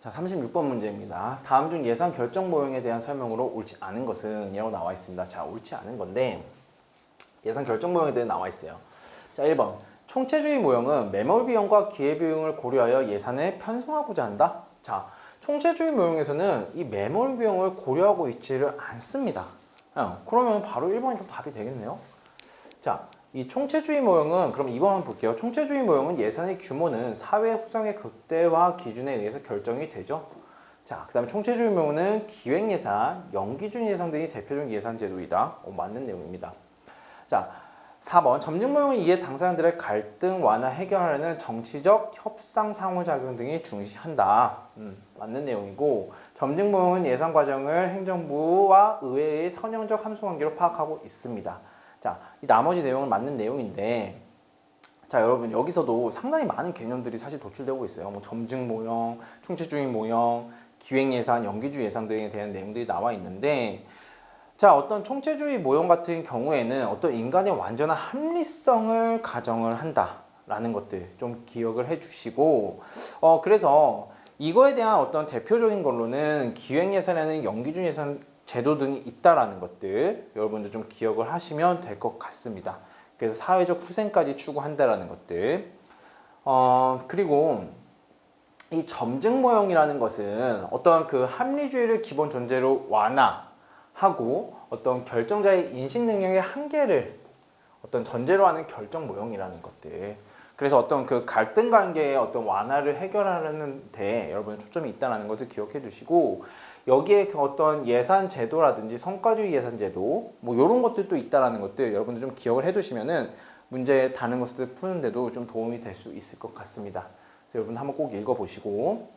자, 36번 문제입니다. 다음 중 예산 결정 모형에 대한 설명으로 옳지 않은 것은 이라고 나와 있습니다. 자, 옳지 않은 건데 예산 결정 모형에 대해 나와 있어요. 자, 1번. 총체주의 모형은 매몰 비용과 기회 비용을 고려하여 예산을 편성하고자 한다. 자, 총체주의 모형에서는 이 매몰 비용을 고려하고 있지를 않습니다. 어, 그러면 바로 1번이 좀 답이 되겠네요. 자, 이 총체주의 모형은 그럼 2번 한번 볼게요. 총체주의 모형은 예산의 규모는 사회 구성의 극대화 기준에 의해서 결정이 되죠. 자, 그 다음에 총체주의 모형은 기획 예산, 연기준 예산 등이 대표적 예산 제도이다. 어, 맞는 내용입니다. 자, 4번 점증 모형은 이에 당사자들의 갈등 완화 해결하려는 정치적 협상 상호작용 등이 중시한다. 음, 맞는 내용이고 점증 모형은 예산 과정을 행정부와 의회의 선형적 함수 관계로 파악하고 있습니다. 자, 이 나머지 내용은 맞는 내용인데 자, 여러분 여기서도 상당히 많은 개념들이 사실 도출되고 있어요. 뭐 점증 모형, 충체주의 모형, 기획 예산, 연기주 예산 등에 대한 내용들이 나와 있는데 자, 어떤 총체주의 모형 같은 경우에는 어떤 인간의 완전한 합리성을 가정을 한다라는 것들 좀 기억을 해 주시고 어 그래서 이거에 대한 어떤 대표적인 걸로는 기획 예산에는 연기준 예산 제도 등이 있다라는 것들 여러분들 좀 기억을 하시면 될 것 같습니다. 그래서 사회적 후생까지 추구한다라는 것들. 어 그리고 이 점증 모형이라는 것은 어떤 그 합리주의를 기본 존재로 완화하고 어떤 결정자의 인식 능력의 한계를 어떤 전제로 하는 결정 모형이라는 것들. 그래서 어떤 그 갈등 관계의 어떤 완화를 해결하는 데 여러분 초점이 있다는 것을 기억해 주시고 여기에 그 어떤 예산 제도라든지 성과주의 예산 제도 뭐 이런 것들도 있다라는 것들 여러분들 좀 기억을 해 두시면은 문제 다른 것들 푸는데도 좀 도움이 될 수 있을 것 같습니다. 그래서 여러분 한번 꼭 읽어 보시고